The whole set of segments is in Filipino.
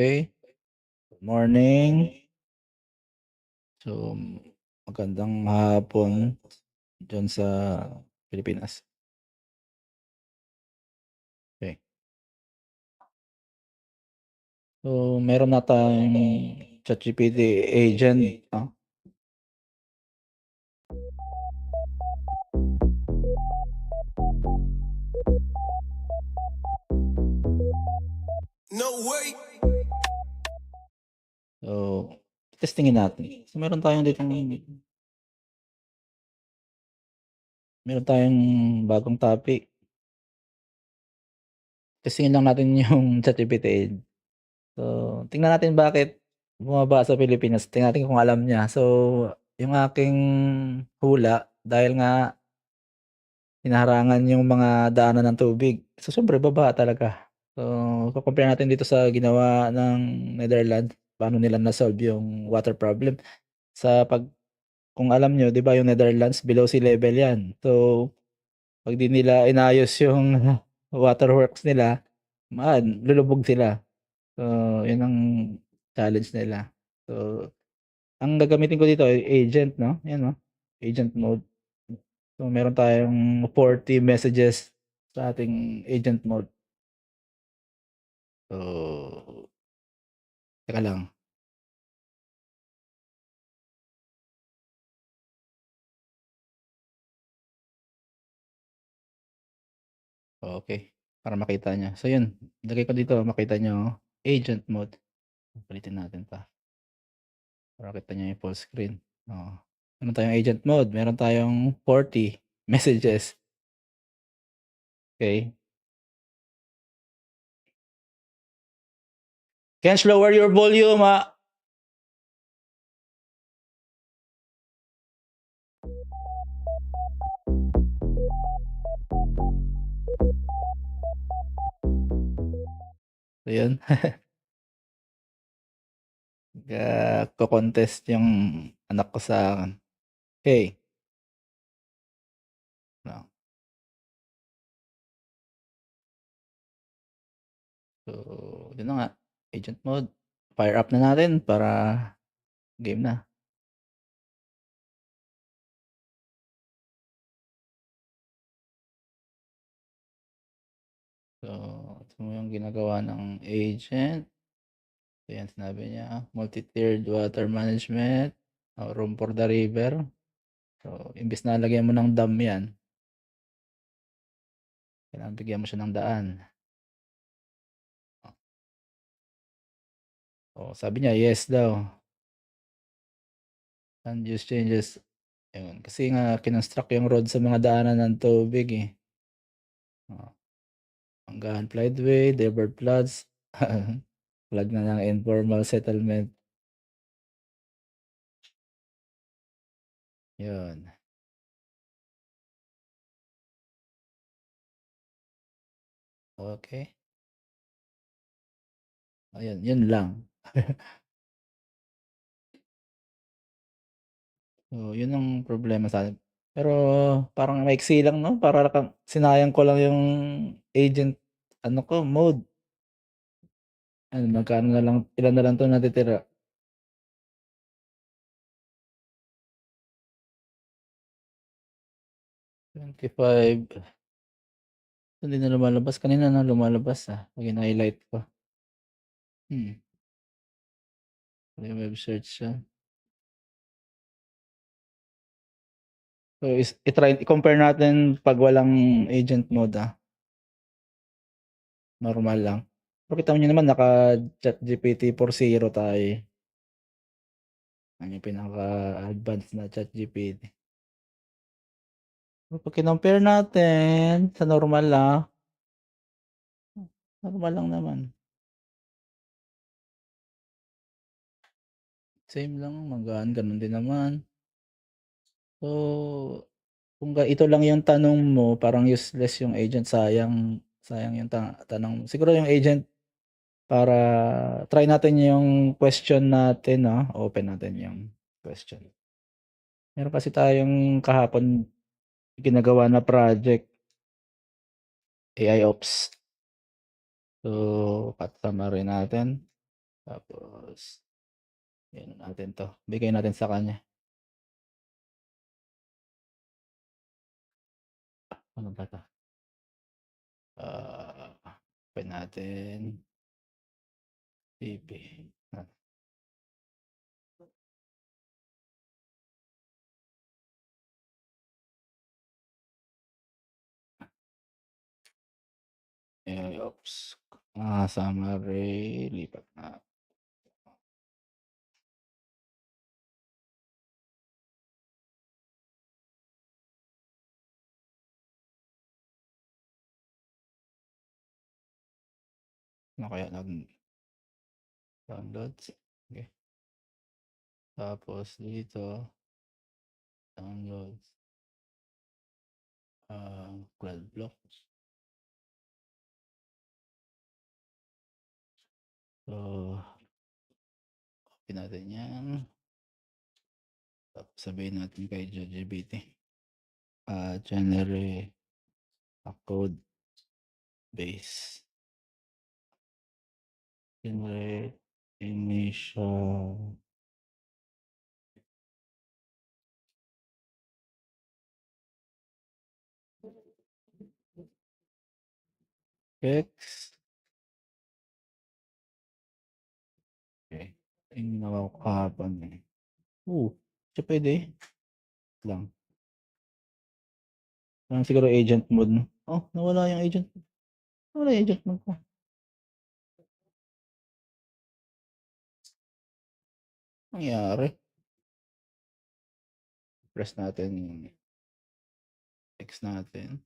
Okey. Good morning. So, magandang hapon diyan sa Pilipinas. Okey. So, meron na tayong ChatGPT agent 'no? No way. So, testingin natin. So, meron tayong ditong meron tayong bagong topic. Testingin lang natin yung ChatGPT. So, tingnan natin bakit bumaba sa Pilipinas, tingnan natin kung alam niya. So, yung aking hula dahil nga hinaharangan yung mga daanan ng tubig. So, siyempre baba talaga. So, iko-compare natin dito sa ginawa ng Netherlands, paano nila na-solve yung water problem. Sa pag kung alam niyo 'di ba yung Netherlands below sea level 'yan. So, 'pag di nila inayos yung waterworks nila, man lulubog sila. So, yun ang challenge nila. So, ang gagamitin ko dito ay agent 'no, 'yan oh, agent mode. So, meron tayong 40 messages sa ating agent mode. So teka lang. Okey, para makita niyo. So, yun ilagay ko dito makita niyo agent mode. Ulitin natin 'to. Para makita niyo yung full screen, oo. Meron tayong agent mode, meron tayong 40 messages. Okey. Kensh, lower your volume, ah. Ayun. Nagko-contest yung anak ko sa akin. Okey. Oo. So, yun na nga, agent mode. Fire up na natin para game na. So, ito mo yung ginagawa ng agent. Ayan, sinabi niya multi-tiered water management, oh, room for the river. So, imbes na lagyan mo ng dam 'yan kailangan bigyan mo siya ng daan. Oh, sabi niya yes daw. Land use changes. Ayun, kasi nga kinonstruct yung road sa mga daanan ng tubig, eh. Oo. Hanggahan floodway, divert floods, flood na ng informal settlement. Yun. Okey. Ayun, yun lang. Oo, yun ang problema sa'kin. Pero parang maiksi lang 'no, para kang sinayang ko lang yung agent ano ko, mode. Ano, magkano na lang ilan na lang 'to natitira? 25. Hindi na lumalabas, kanina na lumalabas, ah, 'pag hina-highlight ko. Hmm. May web search siya. So, is i-try i-compare natin 'pag walang agent mode, ah. Normal lang. Pero kita niyo naman naka ChatGPT 4.0 tayo. Yan yung pinaka-advance na ChatGPT. So, 'pag kinompare natin sa normal, ah normal lang naman. Same lang, magaan, gano'n din naman. So, kung ga ito lang yung tanong mo, parang useless yung agent, sayang sayang yung ta tanong. Siguro yung agent para try natin yung question natin 'no, open natin yung question. Meron kasi tayong kahapon ginagawa na project. AIOps. So, cut summary natin. Tapos, i-ano natin 'to, bigay natin sa kanya. Ano ba 'to? Ah, open natin. TV, ah. Eh, oops, ah, summary, lipat na. Ano kaya nag downloads, okey. Tapos dito downloads. Ah, cloud blocks. So, copy natin 'yan. Tapos sabihin natin kay ChatGPT, ah, generate a code base. Generate initial text. Okey, yung ginawa ko kahapon, eh. Oo, di puwede. Lang. Parang siguro agent mode, oh, nawala yung agent nawala yung agent mode ko. Nangyari? Press natin yung text natin.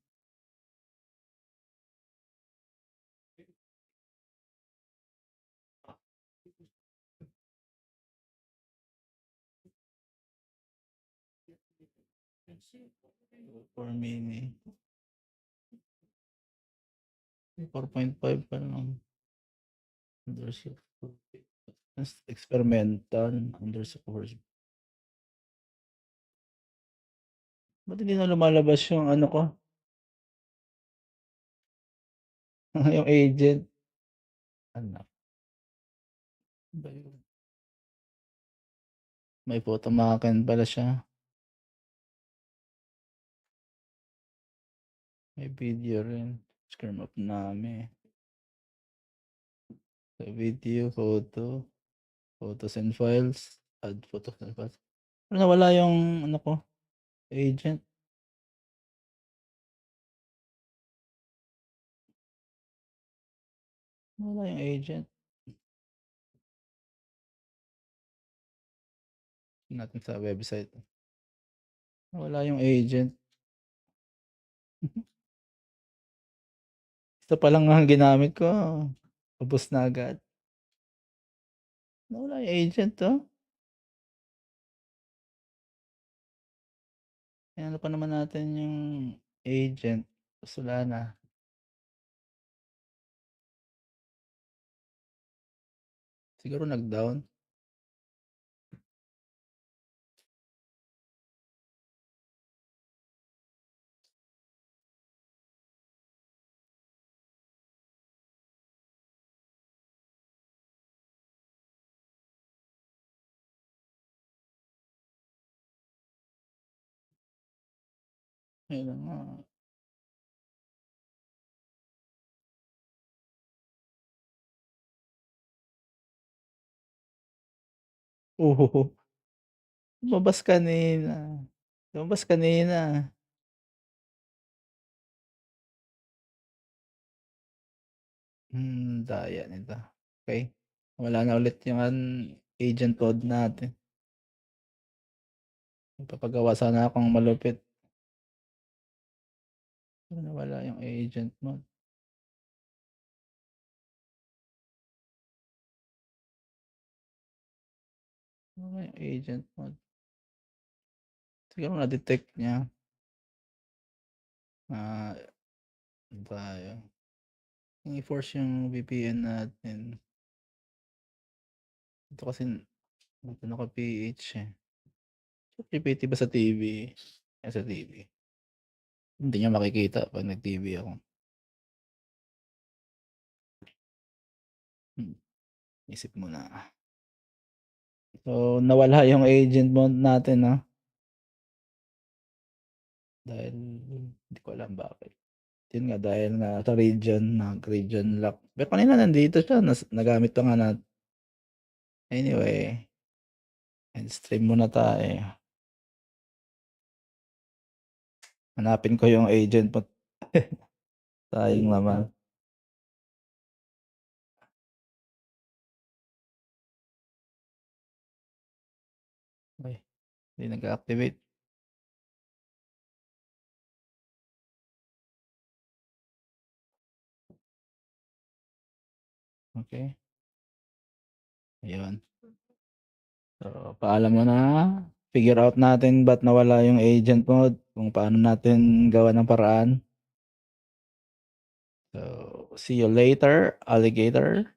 For mini. 4.5 pa lang. Underscore tas experimental underscore. Ba't hindi na lumalabas yung ano ko? Yung agent. Ano ba yun? May photomacan pala siya. May video rin, screen off namin. Sa video, photo, photos and files, add photos and files. Pero nawala yung ano ko, agent. Nawala yung agent. Natin sa website. Nawala yung agent. Isa pa lang ang ginamit ko, ubos na agad. Nawala yung agent, oh. Inano pa naman natin yung agent, ta's wala na. Siguro nag-down? Nga. Oo. Lumabas kanina, lumabas kanina. Hmm, daya nito. Okey, wala na ulit yung agent code natin. Magpapagawa sana akong malupit. Nawala yung agent mode. Nawala yung agent mode. Siguro na-detect niya. Ah, ano tayo? I-force yung VPN natin. Ito kasi dito naka-PH, eh. ChatGPT ba sa TV? Yan sa TV. Hindi niya makikita 'pag nag-TV ako. Hmm. Isip muna. So, nawala yung agent mode natin 'no? Dahil hindi ko alam bakit. Yun nga dahil nga sa region, nag-region lock. Pero kanina nandito siya nas nagamit pa nga nat Anyway. End stream muna tayo. Hanapin ko yung agent mode. Sayang naman. Ay, hindi nag-a-activate. Okey. Ayun. So, paalam muna. Figure out natin ba't nawala yung agent mode, kung paano natin gawan ng paraan. So, see you later, alligator.